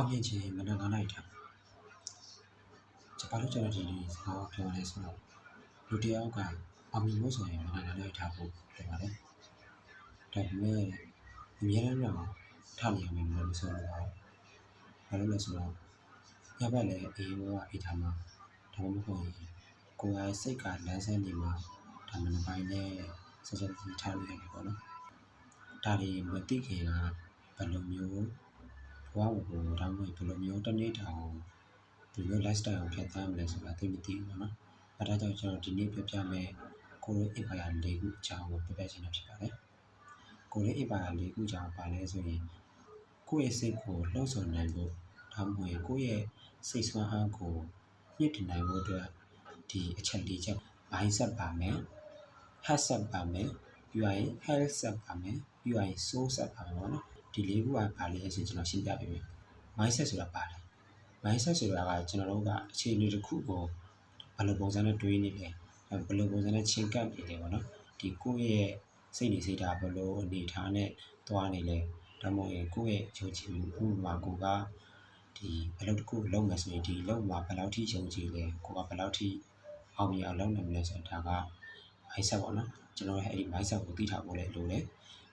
အောင်မြင်ခြင်းမနက်9နာရီထားကျွန်တော်တို့ကျွန်တော်ဒီနေ့စကားပြောလဲဆိုတော့လူတစ်ယောက်ကအောင်မြင်ဖို့ဆိုရင်မနက်9နာရီထားဖို့ပြောပါတယ်ဒါပေမဲ့အများအားဖြင့်ထားနေရမယ်လို့ဆိုတော့ဘာလို့လဲဆိုတော့ညဘက်လည်းအေးဘောကအေးထားမှာဒါမှမဟုတ်ရင်ကိုယ်ရဲ့စိတ်ကလမ်းဆန်းနေမှာဒါမှမပိုင်းနဲ့ဆက်ဆက်ကြီးထားလို့ရတယ်ပေါ့နော်ဒါတွေမသိခင်ကဘယ်လိုမျိုး ဘဝကိုဒါမှမဟုတ်ဘယ်လိုမျိုးတစ်နေ့တောင်ဒီလို lifestyle ကိုဖြတ်သန်းမလဲဆိုတာသိမသိဘူးပေါ့နော်အဲဒါကြောင့်ကျွန်တော်ဒီနေ့ပြပြမယ်ကိုရို empire ၄ခုအကြောင်းကိုပြပြချင်တာဖြစ်ပါတယ်ကိုရို empire ၄ခုအကြောင်းပါလဲဆိုရင်ကိုယ့်ရဲ့စိတ်ကိုလှုပ်ဆောင်နိုင်ဖို့ဒါမှမဟုတ်ကိုယ့်ရဲ့စိတ်ဆွမ်းအားကိုညှစ်တင်နိုင်ဖို့အတွက်ဒီအချက်၄ချက် mindset ပါမယ် health set ပါမယ်ပြီးရင် health set ပါမယ်ပြီးရင် soul set ပါမယ်ပေါ့နော် ဒီလေးခုကပါလဲဆိုကျွန်တော်ရှင်းပြပေးမယ် mindset ဆိုတာပါတယ် mindset ဆိုတာကကျွန်တော်တို့ကအခြေအနေတစ်ခုကိုဘယ်လိုပုံစံနဲ့တွေးနေလဲဘယ်လိုပုံစံနဲ့ချင်းကပ်နေလဲပေါ့နော်ဒီကိုယ့်ရဲ့စိတ်နေစိတ်ဓာတ်ဘယ်လိုအနေထားနဲ့သွားနေလဲဒါမှမဟုတ်ရင်ကိုယ့်ရဲ့ယုံကြည်မှုဥပမာကိုကဒီအလုပ်တစ်ခုလုပ်မယ်ဆိုရင်ဒီလုပ်မှာဘယ်လောက်ထိယုံကြည်လဲကိုကဘယ်လောက်ထိအောင်မြင်အောင်လုပ်နိုင်မလဲဆိုတာက mindset ပေါ့နော်ကျွန်တော်ရဲ့အဲ့ဒီ mindset ကိုသိထားဖို့လည်းလိုတယ်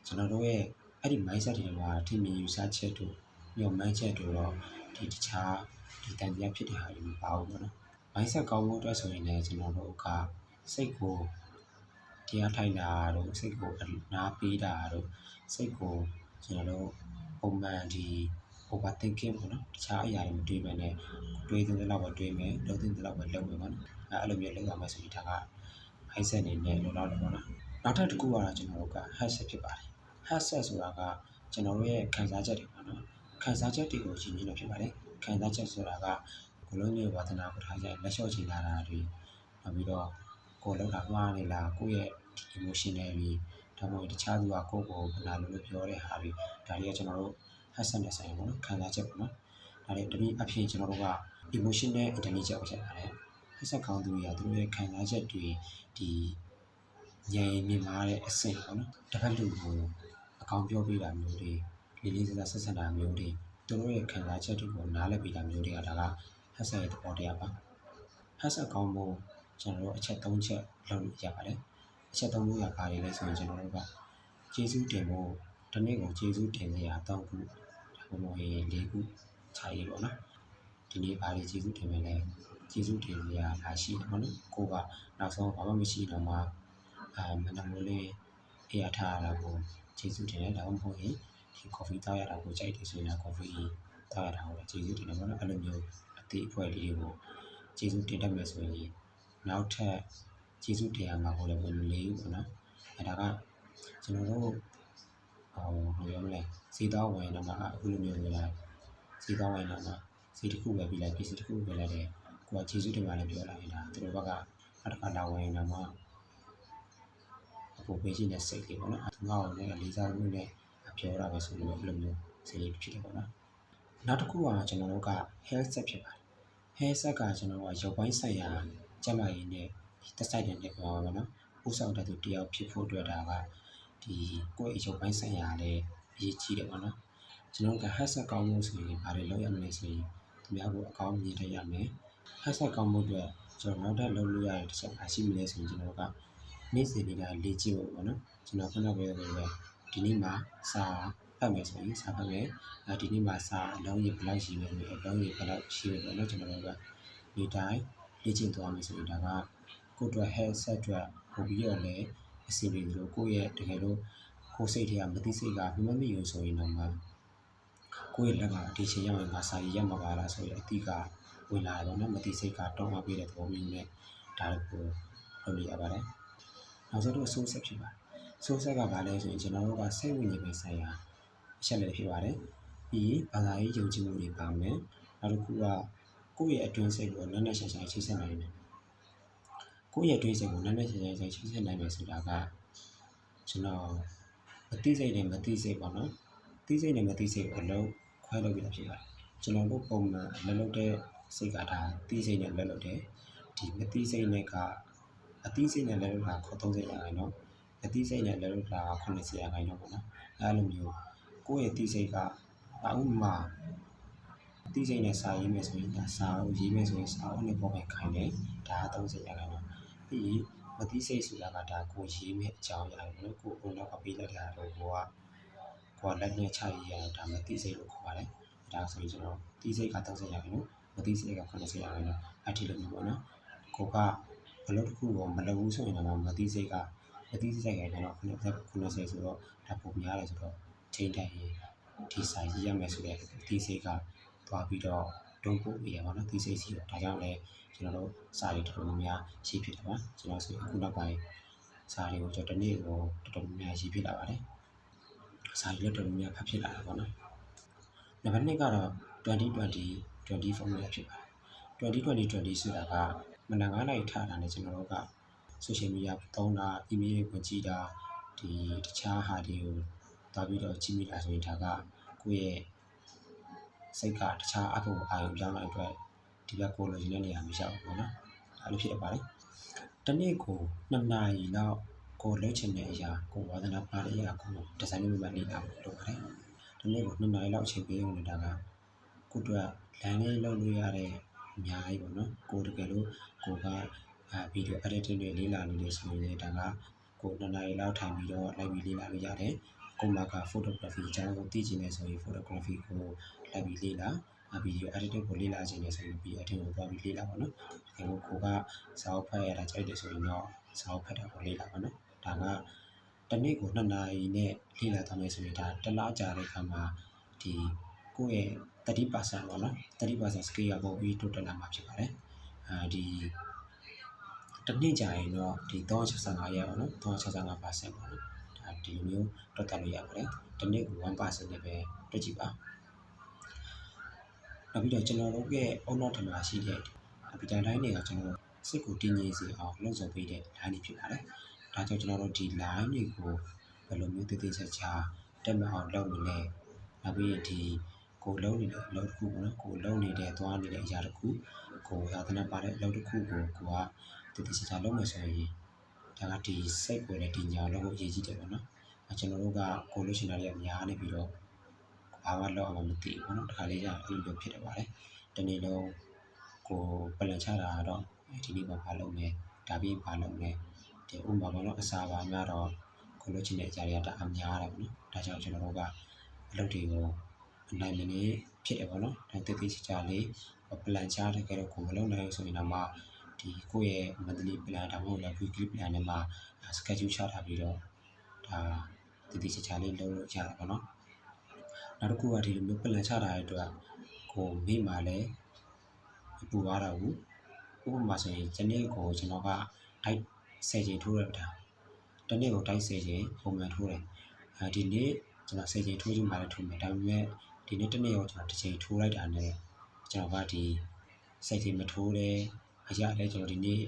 ကျွန်တော်တို့ရဲ့ အဲ့ဒီ mindset တွေမှာထင်မြင်ယူဆချက်တို့ညှော်မှန်းချက်တို့တော့ဒီတခြားဒီတန်တရားဖြစ်တဲ့ဟာတွေမပါဘူးပေါ့နော် mindset ကောင်းဖို့အတွက်ဆိုရင်လည်းကျွန်တော်တို့ကစိတ်ကိုတရားထိုင်တာတို့စိတ်ကိုနားပေးတာတို့စိတ်ကိုကျွန်တော်တို့ပုံမှန်ဒီ overthinking ပေါ့နော်တခြားအရာတွေမတွေးဘဲနဲ့တွေးတဲ့လောက်ပဲတွေးမယ်လုပ်တဲ့လောက်ပဲလုပ်မယ်ပေါ့နော်အဲအဲ့လိုမျိုးလုပ်ရမယ်ဆိုရင်ဒါက mindset အနေနဲ့လောလောတယ်ပေါ့နော်နောက်ထပ်တစ်ခုကတော့ကျွန်တော်တို့က headset ဖြစ်ပါတယ် headset ဆိုတာကကျွန်တော်တို့ရဲ့ခံစားချက်တွေပေါ့နော်ခံစားချက်တွေကိုရှင်းပြလို့ဖြစ်ပါတယ်ခံစားချက်ဆိုတာကကိုလုံးရဲ့ဝါသနာကိုထားကြလက်လျှော့ချင်လာတာတွေနောက်ပြီးတော့ကိုလောက်တာမှားနေလားကိုယ့်ရဲ့ emotional တွေဒါမှမဟုတ်တခြားသူကကိုယ့်ကိုဘယ်လာလို့ပြောတဲ့ဟာတွေဒါတွေကကျွန်တော်တို့ headset နဲ့ဆိုင်ပေါ့နော်ခံစားချက်ပေါ့နော်ဒါတွေတနည်းအဖြစ်ကျွန်တော်တို့က emotional intelligence ကိုချက်ပါတယ် headset ကောင်းသူတွေကသူတို့ရဲ့ခံစားချက်တွေဒီဉာဏ်မြင်မာတဲ့အဆင့်ပေါ့နော်တစ်ဖက်လူကို အကောင်ပြောပြတာမျိုးတွေလေးလေးစားစားဆက်ဆံတာမျိုးတွေသူတို့ရဲ့ခံစားချက်တွေကိုနားလည်ပြတာမျိုးတွေကဒါက headset ရဲ့သဘောတရားပါ headset ကောင်းဖို့ကျွန်တော်တို့အချက်၃ချက်လုပ်ရပါတယ်အချက်၃ခုကဘာတွေလဲဆိုရင်ကျွန်တော်တို့ကကျေးဇူးတင်ဖို့ဒီနေ့ကိုကျေးဇူးတင်စရာတောင်းခုဒါမှမဟုတ်ရင်၄ခုခြားရည်ပေါ့နော်ဒီနေ့ဘာတွေကျေးဇူးတင်မလဲကျေးဇူးတင်စရာအားရှိတယ်ပေါ့နော်ကိုကနောက်ဆုံးဘာမှမရှိတော့မှအာမနမိုးလေးအေးအထားရတာကို ကျေးဇူးတင်တယ်ဒါမှမဟုတ်ရင်ဒီ coffee တောက်ရတာကိုကြိုက်တယ်ဆိုရင် coffee တောက်ရတာကိုကျေးဇူးတင်တယ်ပေါ့နော်အဲ့လိုမျိုးအသေးအဖွဲလေးတွေကိုကျေးဇူးတင်တတ်မယ်ဆိုရင်နောက်ထပ်ကျေးဇူးတင်ရမှာကိုလည်းဘယ်လိုလေးပေါ့နော်အဲ့ဒါကကျွန်တော်တို့ဟိုဘယ်လိုပြောမလဲဈေးသားဝင်တော့မှအခုလိုမျိုးဝင်လာဈေးသားဝင်တော့မှဈေးတစ်ခုပဲပြီးလိုက်ပစ္စည်းတစ်ခုပဲလိုက်တယ်ကိုကကျေးဇူးတင်ပါလေပြောလာနေတာသူတို့ဘက်ကနောက်တစ်ခါလာဝင်တော့မှအ ပေါ်ပေးခြင်းနဲ့စိတ်လေးပေါ့နော်သူငါ့ကိုလည်းလေးစားမှုနဲ့ပြောတာပဲဆိုလို့အဲ့လိုမျိုးစိတ်လေးဖြစ်တယ်ပေါ့နော်နောက်တစ်ခုကကျွန်တော်တို့က health set ဖြစ်ပါတယ် health set ကကျွန်တော်ကရုပ်ပိုင်းဆိုင်ရာကျန်းမာရေးနဲ့သက်ဆိုင်တဲ့ပြောပါတော့ဥဆောင်တဲ့သူတယောက်ဖြစ်ဖို့အတွက်ဒါကဒီကိုယ့်အရုပ်ပိုင်းဆိုင်ရာလည်းအရေးကြီးတယ်ပေါ့နော်ကျွန်တော်က health set ကောင်းမှုဆိုရင်ဘာတွေလုပ်ရမလဲဆိုရင်သူများကိုအကောင်းမြင်တတ်ရမယ် health set ကောင်းမှုအတွက်ကျွန်တော်နောက်ထပ်လုပ်လို့ရတဲ့တစ်ချက်အားရှိမလဲဆိုရင်ကျွန်တော်က နေ့စဉ်နေ့တိုင်းလေ့ကျင့်ဖို့ပေါ့နော်ကျွန်တော်ခုနကပြောသလိုပဲဒီနေ့မှာစာဖတ်မယ်ဆိုရင်စာဖတ်မယ်အဲဒီနေ့မှာစာအလုံးရေဘယ်လောက်ရှိမယ်လို့အလုံးရေဘယ်လောက်ရှိမယ်ပေါ့နော်ကျွန်တော်တို့ကဒီတိုင်းလေ့ကျင့်သွားမယ်ဆိုရင်ဒါကကိုယ့်အတွက် health set အတွက်ပို့ပြီးတော့လည်းအစီအပြေလို့ကိုယ့်ရဲ့တကယ်လို့ကိုယ်စိတ်ထဲကမသိစိတ်ကမမမိဘူးဆိုရင်တော့မှကိုယ့်ရဲ့လက်ကဒီချိန်ရောက်ရင်ငါစာရည်ရမှာပါလားဆိုရင်အတိကဝင်လာတယ်နော်မသိစိတ်ကတော့မှပေးတဲ့သဘောမျိုးနဲ့ဒါကိုလုပ်လို့ရပါတယ် နောက်ဆုံးတော့ source ဖြစ်ပါတယ် source ကဘာလဲဆိုရင်ကျွန်တော်တို့ကစိတ်ဝိညာဉ်ပဲဆိုင်ရာအချက်လည်းဖြစ်ပါတယ်ပြီးဘာသာရေးယုံကြည်မှုတွေပါမယ်နောက်တစ်ခုကကိုယ့်ရဲ့အတွင်းစိတ်ကိုနက်နက်ရှာရှာချိတ်ဆက်နိုင်တယ်ကိုယ့်ရဲ့အတွင်းစိတ်ကိုနက်နက်ရှာရှာချိတ်ဆက်နိုင်မယ်ဆိုတာကကျွန်တော်မသိစိတ်နဲ့မသိစိတ်ပေါ့နော်သိစိတ်နဲ့မသိစိတ်ကိုအလုံးခွဲလုပ်ပြီးတော့ဖြစ်ပါတယ်ကျွန်တော်တို့ပုံမှန်လက်လုပ်တဲ့စိတ်ကဒါသိစိတ်နဲ့လက်လုပ်တယ်ဒီမသိစိတ်နဲ့က အသိစိတ်နဲ့လက်လုပ်တာခေါ်30ရာခိုင်နှုန်းအသိစိတ်နဲ့လက်လုပ်တာ80ရာခိုင်နှုန်းပေါ့နော်အဲလိုမျိုးကိုယ့်ရဲ့သိစိတ်ကဥပမာတိစိတ်နဲ့စာရေးမယ်ဆိုရင်ဒါစာကိုရေးမယ်ဆိုရင်စာအုပ်နဲ့ပုံပဲခိုင်းတယ်ဒါက30ရာခိုင်နှုန်းပြီးရင်မတိစိတ်ဆိုတာကဒါကိုရေးမယ်အကြောင်းအရာပဲနော်ကိုအုံနောက်ကပေးလိုက်တာတော့ကိုကကိုကလက်နဲ့ချရေးရတာမတိစိတ်လို့ခေါ်ပါတယ်ဒါဆိုရင်ကျွန်တော်တိစိတ်က30ရာခိုင်နှုန်းမတိစိတ်က80ရာခိုင်နှုန်းအထီလို့မျိုးပေါ့နော်ကိုက ဘလို့တစ်ခုကိုမလုပ်ဘူးဆိုရင်တော့မတိစိတ်ကမတိစိတ်ကလည်းတော့90ဆိုတော့ဒါပုံများတယ်ဆိုတော့ချိန်တိုင်းဒီစာရေးရမယ်ဆိုတဲ့တိစိတ်ကသွားပြီးတော့တုံးဖို့ပြရပါတော့တိစိတ်စီတော့ဒါကြောင့်လည်းကျွန်တော်တို့စာတွေတော်တော်များများရေးဖြစ်တယ်ပါကျွန်တော်ဆိုအခုနောက်ပိုင်းစာတွေကိုကျွန်တော်ဒီနေ့ကိုတော်တော်များများရေးဖြစ်လာပါတယ်စာတွေလည်းတော်တော်များများဖတ်ဖြစ်လာတာပေါ့နော်နံပါတ်2ကတော့2020 20 formula ဖြစ်ပါတယ်2020 20ဆိုတာက မနက်9နာရီထားတာနဲ့ကျွန်တော်တို့က social media သုံးတာ email တွေကိုကြည့်တာဒီတခြားဟာတွေကိုသွားပြီးတော့ကြည့်မိတာဆိုရင်ဒါကကိုယ့်ရဲ့စိတ်ကတခြားအဖို့အာရုံပြောင်းတဲ့အတွက်ဒီဘက်ကိုလိုချင်တဲ့နေရာမရောက်ဘူးပေါ့နော်ဒါလိုဖြစ်နေပါတယ်တနေ့ကို2နာရီလောက်ကိုလှုပ်ချင်တဲ့အရာကိုဝါသနာပါတဲ့အရာကိုဒီဇိုင်းမျိုးမှနေလာဖို့လုပ်ပါတယ်တနေ့ကို2နာရီလောက်အချိန်ပေးရုံနဲ့ဒါကကိုတို့ကလမ်းလေးလောက်လို့ရတဲ့ အများကြီးပေါ့နော်ကိုတကယ်လို့ကိုကအာဗီဒီယို editing တွေလေးလာနေလို့ဆိုရင်ဒါကကို2နာရီလောက်ထိုင်ပြီးတော့လိုက်ပြီးလေးလာလို့ရတယ်ကိုမက photography အကြောင်းကိုသိချင်နေဆိုရင် photography ကိုလိုက်ပြီးလေးလာဗီဒီယို editing ကိုလေ့လာခြင်းနဲ့ဆိုရင်ပြီး editing ကိုသွားပြီးလေ့လာပါနော်။ဒီလိုကိုကစာအုပ်ဖတ်ရတာကြိုက်တယ်ဆိုရင်တော့စာအုပ်ဖတ်တာကိုလေ့လာပါနော်။ဒါကတနေ့ကို2နာရီနဲ့လေ့လာသွားမယ်ဆိုရင်ဒါတစ်လကြာတဲ့အခါမှာဒီကိုယ့်ရဲ့ 30%ပေါ့နော်30% scale ကပိုပြီးတိုးတက်လာမှာဖြစ်ပါတယ်။အဲဒီတစ်နေ့ကြာရင်တော့ဒီ365ရက်ပေါ့နော်365%ပေါ့နော်။ဒါဒီလိုမျိုးတွက်တက်လို့ရပါတယ်။တစ်နေ့ကို1%နဲ့ပဲတွက်ကြည့်ပါ။နောက်ပြီးတော့ကျွန်တော်တို့ရဲ့အုံနောက်ထမှာရှိတဲ့ဗီတာတိုင်းတွေကကျွန်တော်စိတ်ကိုတည်ငြိမ်စေအောင်လှုပ်ဆောင်ပေးတဲ့ line တွေဖြစ်ပါတယ်။ဒါကြောင့်ကျွန်တော်တို့ဒီ line တွေကိုဘယ်လိုမျိုးတည်တည်ချာချာတက်မအောင်လုပ်မလဲ။နောက်ပြီးဒီ ကိုလုံးနေတဲ့အလုပ်တစ်ခုပေါ့နော်ကိုလုံးနေတဲ့သွားနေတဲ့အရာတစ်ခုကိုသာသနာပါတဲ့အလုပ်တစ်ခုကိုကိုကတည်တည်ချာချာလုပ်မယ်ဆိုရင်ဒါကဒီစိတ်ကိုလည်းတင်ညာလုပ်ဖို့အရေးကြီးတယ်ပေါ့နော်အကျွန်တော်တို့ကကိုလို့ရှင်တာတွေအများနေပြီးတော့ဘာမှလောက်အောင်မသိဘူးပေါ့နော်ဒီခါလေးကအဲ့လိုမျိုးဖြစ်တယ်ပါလေတနေ့လုံးကိုပလန်ချတာတော့ဒီနေ့မှဘာလုပ်လဲဒါပြီးဘာလုပ်လဲဒီဥပမာပေါ့နော်အစာပါများတော့ကိုလို့ရှင်တဲ့အကြတွေကဒါအများတယ်ပေါ့နော်ဒါကြောင့်ကျွန်တော်တို့ကအလုပ်တွေကို နိုင်မနေဖြစ်တယ်ပေါ့နော်ဒါတိတိကျကျလေးပလန်ချတဲ့ကြတော့ကိုမလုပ်နိုင်ဆိုရင်တော့မှဒီကိုယ့်ရဲ့ monthly plan ဒါမှမဟုတ်လည်း weekly plan တွေမှာ schedule ချထားပြီးတော့ဒါတိတိကျကျလေးလုပ်လို့ရတယ်ပေါ့နော်နောက်တစ်ခုကဒီလိုမျိုးပလန်ချတာတဲ့အတွက်ကိုမိမှလည်းပူသွားတာဘူးဥပမာဆိုရင်ဒီနေ့ကိုကျွန်တော်ကတိုက်10ချိန်ထိုးရတာတနေ့ကိုတိုက်10ချိန်ပုံမှန်ထိုးတယ်အဲဒီနေ့ကျွန်တော်10ချိန်ထိုးခြင်းမှလည်းထိုးမယ်ဒါပေမဲ့ ဒီနေ့တနေ့ကိုကျွန်တော်တစ်ချိန်ထိုးလိုက်တာနဲ့ကျွန်တော်ကဒီ10ချိန်မထိုးတဲ့အရာလည်းကျွန်တော်ဒီနေ့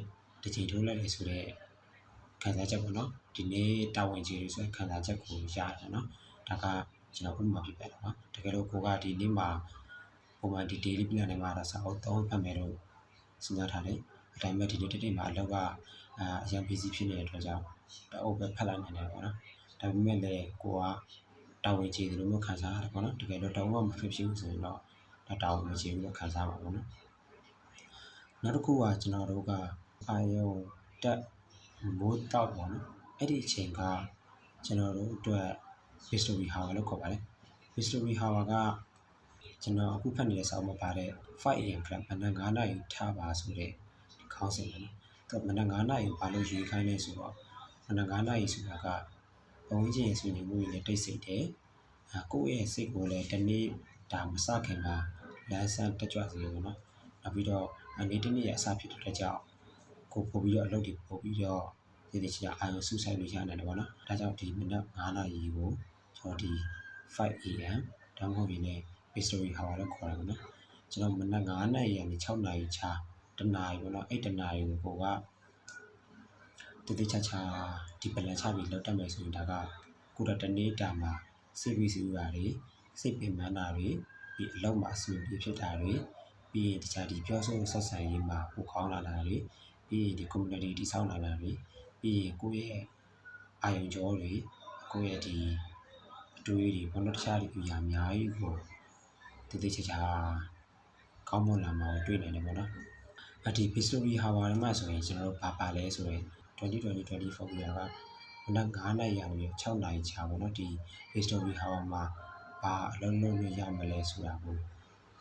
တစ်ချိန်ထိုးလိုက်လေဆိုတော့ခံစားချက်ပေါ့နော်ဒီနေ့တာဝန်ကြီးတွေဆိုခံစားချက်ကိုရတယ်နော်ဒါကကျွန်တော်ဥပမာပြပြတာပါတကယ်လို့ကိုကဒီနေ့မှာပုံမှန်ဒီ daily plan နဲ့မှာတော့စာအုပ်သုံးဖတ်မယ်လို့စဉ်းစားထားတယ်အတိုင်းပဲဒီနေ့တနေ့မှာအလောက်ကအာအရင် busy ဖြစ်နေတဲ့အတွက်ကြောင့်တအုပ်ပဲဖတ်လိုက်နိုင်တယ်ပေါ့နော်ဒါပေမဲ့လည်းကိုက တာဝန်ကြီးတယ်လို့မျိုးခံစားရတယ်ပေါ့နော်တကယ်လို့တောင်းမှမဖြစ်ဖြစ်ဘူးဆိုရင်တော့ဒါတာဝန်မကြီးဘူးလို့ခံစားပါပေါ့နော်နောက်တစ်ခုကကျွန်တော်တို့ကအာယုံတက်မိုးတောက်ပေါ့နော်အဲ့ဒီအချိန်ကကျွန်တော်တို့အတွက် history hour လို့ခေါ်ပါတယ် history hour ကကျွန်တော်အခုဖတ်နေတဲ့စာအုပ်မှာပါတဲ့ 5am club မနက်9နာရီထားပါဆိုတဲ့ခေါင်းစဉ်ပဲနော်သူမနက်9နာရီဘာလို့ရွေးခိုင်းလဲဆိုတော့မနက်9နာရီဆိုတာက ဘုံချင်းဆွေးနွေးမှုတွေလည်းတိတ်ဆိတ်တယ်အဲကိုယ့်ရဲ့စိတ်ကိုလည်းတနေ့ဒါမစခင်မှာလမ်းဆန်းတက်ကြွစေရပေါ့နော်နောက်ပြီးတော့အနေတနေ့ရအစဖြစ်တဲ့ကြောင့်ကိုပို့ပြီးတော့အလုပ်တွေပို့ပြီးတော့ဒီဒီချာအာရုံစူးစိုက်လို့ရနိုင်တယ်ပေါ့နော်ဒါကြောင့်ဒီမနက်9နာရီကိုကျွန်တော်ဒီ 5am ဒါမှမဟုတ်ရင်လည်း history hour လို့ခေါ်တာပေါ့နော်ကျွန်တော်မနက်9နာရီကနေ6နာရီချာတနာရီပေါ့နော်အဲ့တနာရီကိုက တတိချာချာဒီ balance ချပြီးလောက်တက်မယ်ဆိုရင်ဒါကကိုယ်တနေ့တာမှာစိတ်ဝိစုရာတွေစိတ်ပင်ပန်းတာတွေဒီအလုံးမှာအဆင်ပြေဖြစ်တာတွေပြီးရင်တခြားဒီပြောဆိုဆက်ဆံရေးမှာပိုကောင်းလာတာတွေပြီးရင်ဒီ community တိဆောက်လာတာတွေပြီးရင်ကိုယ့်ရဲ့အာယုံကြောတွေကိုယ့်ရဲ့ဒီအတွေးတွေဘောလုံးတခြားတွေအများအများကြီးကိုတည်တည်ချာချာကောင်းမွန်လာမှာကိုတွေ့နိုင်တယ်ပေါ့နော်အဒီ history hour မှာဆိုရင်ကျွန်တော်တို့ဘာပါလဲဆိုရင် 2020-24 year ကမနက်9နာရီကနေ6နာရီကြာပေါ့နော်ဒီ history hour မှာဘာအလုံးလုံးလို့ရမလဲဆိုတာကို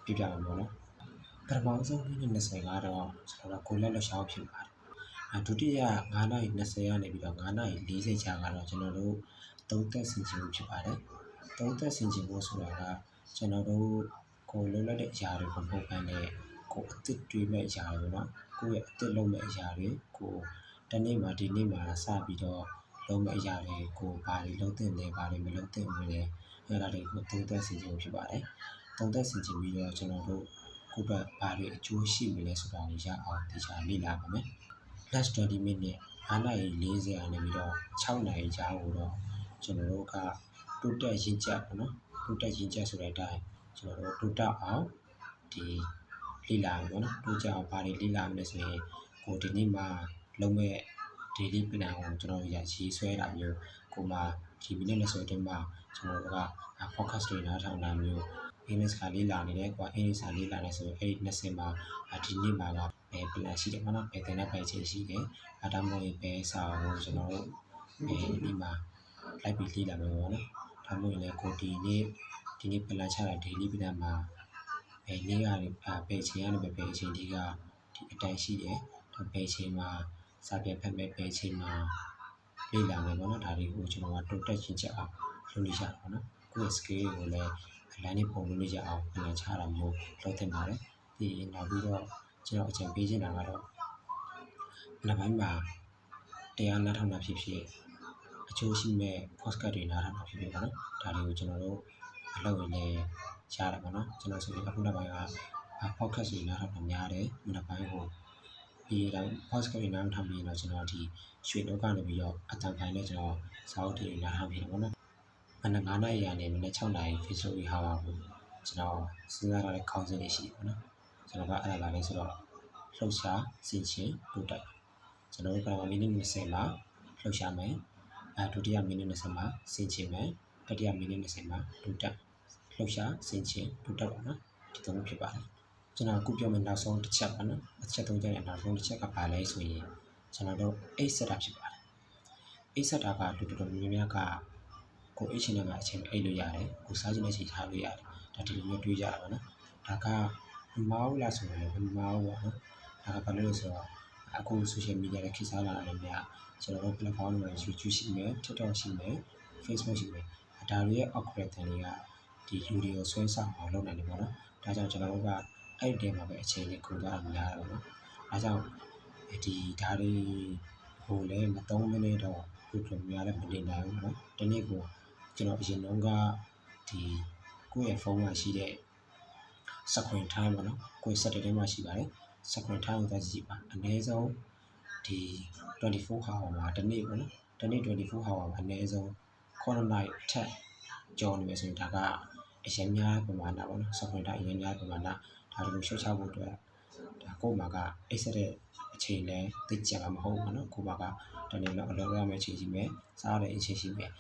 ပြပြမယ်ပေါ့နော်ပထမဆုံးမိနစ်20ကတော့ကျွန်တော်တို့ကိုလက်လက်ရှောင်းဖြစ်ပါတယ်အဒုတိယ9နာရီ20ကနေပြီးတော့9နာရီ40ကြာကတော့ကျွန်တော်တို့သုံးသက်ဆင်ခြင်မှုဖြစ်ပါတယ်သုံးသက်ဆင်ခြင်မှုဆိုတာကကျွန်တော်တို့ကိုလုံးလက်တဲ့အရာတွေကိုပုံပန်းနဲ့ကိုအစ်စ်တွေးမဲ့အရာတွေပေါ့နော်ကိုရဲ့အစ်စ်လုံးမဲ့အရာတွေကို တနေ့မှဒီနေ့မှစပြီးတော့လုံးမဲ့အရာတွေကိုဘာတွေလုံးသင့်လဲဘာတွေမလုံးသင့်ဘူးလဲအဲ့ဒါတွေကိုသုံးသက်ဆင်ခြင်မှုဖြစ်ပါတယ်သုံးသက်ဆင်ခြင်ပြီးတော့ကျွန်တော်တို့ကိုယ့်ဘက်ဘာတွေအကျိုးရှိမလဲဆိုတာကိုရအောင်သိချာလေ့လာပါမယ် last 20 minute 9နာရီ40အနေပြီးတော့6နာရီကြာကိုတော့ကျွန်တော်တို့ကတိုးတက်ရင်းချက်ပေါ့နော်တိုးတက်ရင်းချက်ဆိုတဲ့အတိုင်းကျွန်တော်တို့တိုးတက်အောင်ဒီလေ့လာမယ်ပေါ့နော်တိုးတက်အောင်ဘာတွေလေ့လာမလဲဆိုရင်ကိုဒီနေ့မှ လုံးမဲ့ daily plan ကိုကျွန်တော်ရရေးဆွဲတာမျိုးကိုမှဒီမိနစ်20အတွင်းမှာကျွန်တော်တို့က focus တွေနားထောင်တာမျိုး English ကလေးလာနေတယ်ကွာ English ကလေးလာနေဆိုအဲ့ဒီ20မှာဒီနေ့မှာကဘယ် plan ရှိတယ်မနော်ဘယ်တင်တဲ့ပဲချင်းရှိတယ်အဲဒါမှမဟုတ်ဘယ်စာကိုကျွန်တော်တို့အဲဒီမှာလိုက်ပြီးလေးလာမယ်ပေါ့နော်ဒါမှမဟုတ်လည်းကိုဒီနေ့ဒီနေ့ plan ချတာ daily plan မှာဘယ်နေ့ကနေဘယ်ချိန်ကနေဘယ်ချိန်ဒီကဒီအတိုင်းရှိတယ်ဘယ်ချိန်မှာ စာပြဖတ်မဲ့ဘယ်ချိန်မှာလေ့လာမယ်ပေါ့နော်ဒါတွေကိုကျွန်တော်ကတိုးတက်ချင်းချက်အောင်လုပ်နေကြတာပေါ့နော်ကိုယ့် skill ကိုလည်းလမ်းလေးပုံလို့ရအောင်ပြန်ချတာမျိုးလုပ်သင့်ပါတယ်ပြီးရင်နောက်ပြီးတော့ကျွန်တော်အကြံပေးချင်တာကတော့နောက်ပိုင်းမှာတရားနားထောင်တာဖြစ်ဖြစ်အကျိုးရှိမဲ့ podcast တွေနားထောင်တာဖြစ်ဖြစ်ပါနော်ဒါတွေကိုကျွန်တော်တို့အလုပ်ဝင်လည်းရတယ်ပေါ့နော်ကျွန်တော်ဆိုရင်အခုနောက်ပိုင်းက podcast တွေနားထောင်တာများတယ်နောက်ပိုင်းကို ပြီးတော့ podcast တွေနားထောင်ပြီးတော့ကျွန်တော်ဒီရွှေလောကနေပြီးတော့အတန်ခိုင်းနဲ့ကျွန်တော်စာအုပ်တွေနားထောင်ပြီးတော့ပေါ့နော်မနက်9နာရီကနေမနက်6နာရီ Facebook ဟာပါဘူးကျွန်တော်စဉ်းစားထားတဲ့ခေါင်းစဉ်တွေရှိတယ်ပေါ့နော်ကျွန်တော်ကအဲ့ဒါပါလဲဆိုတော့လှုပ်ရှားစင်ချင်းတိုးတက်ကျွန်တော်တို့ကမိနစ်20မှာလှုပ်ရှားမယ်အဲဒုတိယမိနစ်20မှာစင်ချင်းမယ်တတိယမိနစ်20မှာတိုးတက်လှုပ်ရှားစင်ချင်းတိုးတက်ပါနော်ဒီသုံးခုဖြစ်ပါတယ် ကျွန်တော်အခုပြောမယ့်နောက်ဆုံးတစ်ချက်ပါနော်အချက်သုံးချက်ရဲ့နောက်ဆုံးတစ်ချက်ကပါလဲဆိုရင်ကျွန်တော်တို့အိတ်ဆက်တာဖြစ်ပါတယ်အိတ်ဆက်တာကတူတူများများကကိုအိတ်ချင်တဲ့မှာအချိန်အိတ်လို့ရတယ်ကိုစားချင်တဲ့အချိန်ထားလို့ရတယ်ဒါဒီလိုမျိုးတွေးကြတာပါနော်ဒါကမမောက်လားဆိုရင်လည်းမမောက်ပါနော်ဒါကဘာလို့လဲဆိုတော့အခု social media နဲ့ခေတ်စားလာတယ်များကျွန်တော်တို့ platform တွေမှာ YouTube ရှိမယ် TikTok ရှိမယ် Facebook ရှိမယ်ဒါတွေရဲ့ algorithm တွေကဒီ video ကိုဆွဲဆောင်အောင်လုပ်နိုင်တယ်ပေါ့နော်ဒါကြောင့်ကျွန်တော်တို့က အဲ့ဒီမှာပဲအချိန်လေးကုန်ကြတာများတယ်ပေါ့နော်ဒါကြောင့်ဒီဓာတ်တွေဟိုလည်းမသုံးမနေတော့ဘုရားများလည်းမတင်နိုင်ဘူးနော်ဒီနေ့ကိုကျွန်တော်အရင်တုန်းကဒီကိုယ့်ရဲ့ဖုန်းမှာရှိတဲ့ screen time ပေါ့နော်ကိုယ် setting ထဲမှာရှိပါတယ် screen time ကိုသွားကြည့်ပါအနည်းဆုံးဒီ24 hour မှာတစ်နေ့ပေါ့နော်တစ်နေ့24 hour မှာအနည်းဆုံး9 night ထက်ကျော်နေမယ်ဆိုရင်ဒါကအရင်များပမာဏပေါ့နော် screen time အရင်များပမာဏ ဒါတွေကိုရှုတ်ချဖို့အတွက်ဒါကိုယ်မှာကအိတ်ဆက်တဲ့အချိန်လဲသိကြမှာမဟုတ်ဘူးနော်ကိုယ်မှာကတနေ့လောက်အလုပ်ရမယ့်အချိန်ရှိမယ်စားရတဲ့အချိန်ရှိမယ်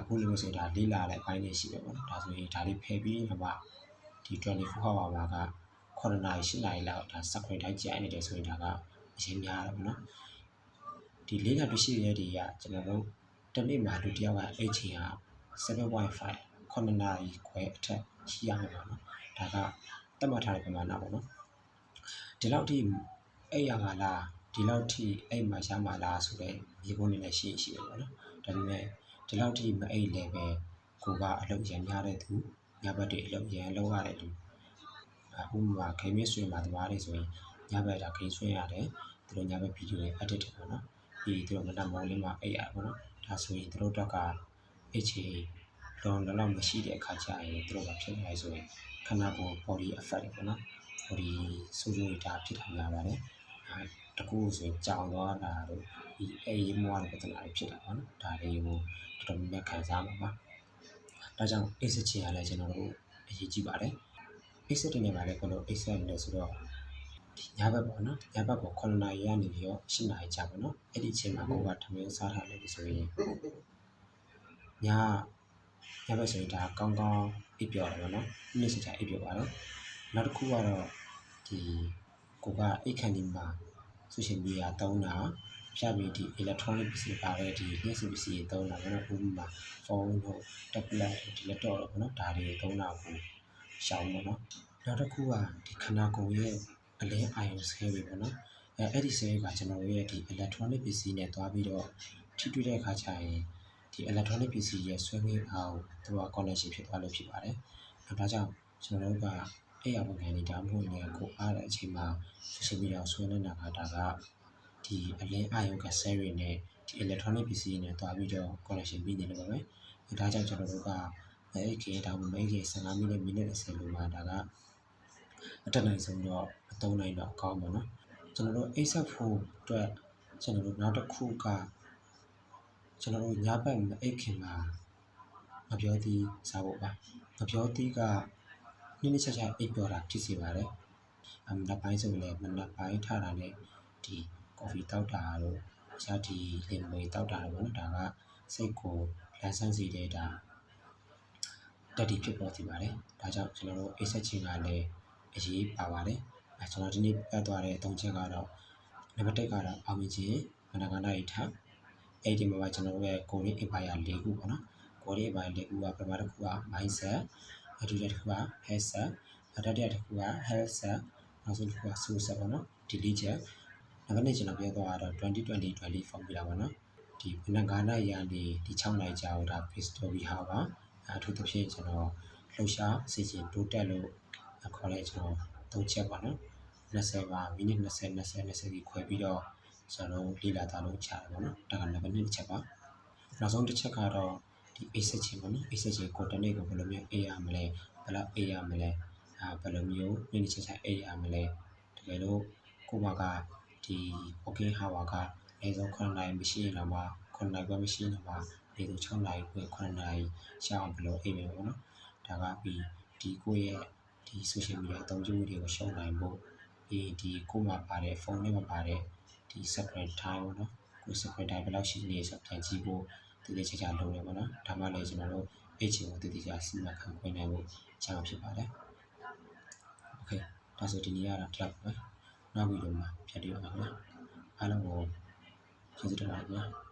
အခုလိုမျိုးဆိုဒါလေးလာတဲ့အပိုင်းတွေရှိတယ်ပေါ့နော်ဒါဆိုရင်ဒါလေးဖယ်ပြီးမှဒီ24 hour မှာက9နာရီ10နာရီလောက်ဒါ screen time ကြာနေတယ်ဆိုရင်ဒါကအရင်များတယ်ပေါ့နော်ဒီလေးလာတွေ့ရှိရတဲ့တွေကကျွန်တော်တို့တစ်နေ့မှာလူတစ်ယောက်ကအဲ့ချိန်က7.5 9နာရီခွဲအထက်ရှိရမှာပေါ့နော်ဒါက တတ်မှတ်ထားတဲ့ပမာဏပေါ့နော်ဒီလောက်ထိအဲ့ရကလားဒီလောက်ထိအဲ့မှာရမှာလားဆိုတော့ဒီကုန်းနေလည်းရှိရှိပဲပေါ့နော်ဒါပေမဲ့ဒီလောက်ထိမအိတ်လည်းပဲကိုကအလုပ်ရံများတဲ့သူညဘက်တွေအလုပ်ရံလုပ်ရတဲ့သူအခုမှဂိမ်းမဆွေးမှာတမားတွေဆိုရင်ညဘက်ဒါဂိမ်းဆွေးရတယ်သူတို့ညဘက်ဗီဒီယိုတွေ edit တယ်ပေါ့နော်ပြီးသူတို့မနက်မောင်လေးမှာအိတ်ရပေါ့နော်ဒါဆိုရင်သူတို့တော့ကအိတ် ချီလွန်တော့မရှိတဲ့အခါကျရင်သူတို့ကဖြစ်နေဆိုရင်ခန္ဓာကိုယ် body effect ပေါ့နော် body ဆိုးကျိုးတွေဒါဖြစ်တာများပါတယ်တကူဆိုရင်ကြောင်သွားတာတို့ဒီအေးမွားတဲ့ပြဿနာတွေဖြစ်တာပေါ့နော်ဒါလေးကိုတော်တော်များများခံစားမှာပါဒါကြောင့်အိတ်စချင်ရလဲကျွန်တော်တို့အရေးကြီးပါတယ်အိတ်စတင်နေပါလေကျွန်တော်အိတ်စနေတယ်ဆိုတော့ဒီညဘက်ပေါ့နော်ညဘက်ကို9နာရီကနေပြီးတော့10နာရီကြာပေါ့နော်အဲ့ဒီအချိန်မှာကိုကထမင်းစားထားလို့ဆိုရင်ည ညဘက်ဆိုရင်ဒါကောင်းကောင်းအိပ်ပျော်တယ်ပေါ့နော်နေ့စကြာအိပ်ပျော်ပါတော့နောက်တစ်ခုကတော့ဒီကိုကအိတ်ခန်ဒီမှာ social media တုံးတာဖြတ်ပြီးဒီ electronic ပစ္စည်းပါတဲ့ဒီလျှက်စစ်ပစ္စည်းတွေတုံးတာပေါ့နော်ဥပမာဖုန်းတို့ tablet ဒီ laptop တော့ပေါ့နော်ဒါတွေတုံးတာကိုရှောင်ပေါ့နော်နောက်တစ်ခုကဒီခန္ဓာကိုယ်ရဲ့အလင်းအာရုံဆဲတွေပေါ့နော်အဲအဲ့ဒီဆဲကကျွန်တော်တို့ရဲ့ဒီ electronic ပစ္စည်းနဲ့တွားပြီးတော့ထိတွေ့တဲ့အခါကျရင် ဒီ electronic ပစ္စည်းရဲ့ဆွဲငင်းအောင်သူက connection ဖြစ်သွားလို့ဖြစ်ပါတယ်။အဲဒါကြောင့်ကျွန်တော်တို့ကအဲ့ရပုံစံလေးဒါမှမဟုတ်လည်းကိုအားတဲ့အချိန်မှာ social media ဆွဲနေတာကဒါကဒီအလင်းအာရုံကဆဲတွေနဲ့ဒီ electronic ပစ္စည်းတွေနဲ့တွားပြီးတော့ connection ပြီးနေလို့ပါပဲ။အဲဒါကြောင့်ကျွန်တော်တို့ကအဲ့ဒီဒါမှမဟုတ်15မိနစ်မိနစ်30လို့ပါဒါကအတက်နိုင်ဆုံးတော့အသုံးနိုင်တော့အကောင်းပါနော်။ကျွန်တော်တို့ ASAP ဖို့အတွက်ကျွန်တော်တို့နောက်တစ်ခုက ကျွန်တော်တို့ညဘက်မအိတ်ခင်မှာငပြောသီးစားဖို့ပါငပြောသီးကနည်းနည်းချက်ချက်အိပ်ပျော်တာဖြစ်စေပါတယ်အမနက်ပိုင်းဆိုလည်းမနက်ပိုင်းထတာနဲ့ဒီကော်ဖီတောက်တာတို့အခြားဒီလင်မွေတောက်တာတို့ပေါ့နော်ဒါကစိတ်ကိုလန်းဆန်းစေတဲ့ဒါတက်တီဖြစ်ပေါ်စေပါတယ်ဒါကြောင့်ကျွန်တော်တို့အိပ်ဆက်ခြင်းကလည်းအရေးပါပါတယ်အဲကျွန်တော်ဒီနေ့ပြသွားတဲ့အသုံးချက်ကတော့နံပါတ်1ကတော့အောင်မြင်ခြင်းမနက်ကနိုင်ထပ် အဲ့ဒီမှာပါကျွန်တော်တို့ရဲ့ကိုရီအင်ပါယာ၄ခုပေါ့နော်ကိုရီအင်ပါယာ၄ခုကပထမတစ်ခုက mindset ဒုတိယတစ်ခုက health set တတိယတစ်ခုက health set နောက်ဆုံးတစ်ခုက soul set ပေါ့နော် diligent နောက်ကနေကျွန်တော်ပြောသွားတာတော့2020 20 formula ပေါ့နော်ဒီဘဏ္ဍာနာရန်ဒီဒီ6နိုင်ကြာတော့ဒါ base story ဟာပါအထူးသဖြင့်ကျွန်တော်လှုပ်ရှားစီစဉ်တိုးတက်လို့ခေါ်လိုက်ကျွန်တော်သုံးချက်ပါနော်20ပါမိနစ်20 20 20ကြီးခွဲပြီးတော့ ကျွန်တော်လေ့လာသားလို့ချတာပေါ့နော်ဒါကနံပါတ်1တစ်ချက်ပါနောက်ဆုံးတစ်ချက်ကတော့ဒီအိတ်ဆက်ခြင်းပေါ့နော်အိတ်ဆက်ခြင်းကိုတနေ့ကိုဘယ်လိုမျိုးအေးရမလဲဘယ်လောက်အေးရမလဲအာဘယ်လိုမျိုးမိနစ်ချက်ချက်အေးရမလဲတကယ်လို့ကိုမကဒီ okay hour ကအနည်းဆုံး9နာရီမရှိရင်တော့မှ9နာရီပဲမရှိရင်တော့မှဒီလို6နာရီခွဲ9နာရီရှာအောင်ဘယ်လိုအိပ်မယ်ပေါ့နော်ဒါကပြီးဒီကိုယ့်ရဲ့ဒီ social media အသုံးပြုမှုတွေကိုရှုံနိုင်ဖို့ဒီဒီကိုမှပါတဲ့ဖုန်းထဲမှာပါတဲ့ ဒီ subscriber ပေါ့နော်ကို subscriber ဘယ်လောက်ရှိနေဆိုပြန်ကြည့်ဖို့တည်တည်ချာချာလုပ်ရပါတော့ဒါမှလည်းကျွန်တော်တို့ page ကိုတည်တည်ချာစီမံခန့်ခွဲနိုင်ဖို့အကြောင်းဖြစ်ပါတယ် okay ဒါဆိုဒီနေ့ကတော့ club ပဲနောက်ဗီဒီယိုမှာပြန်တွေ့ပါမယ်အားလုံးကိုကျေးဇူးတင်ပါတယ်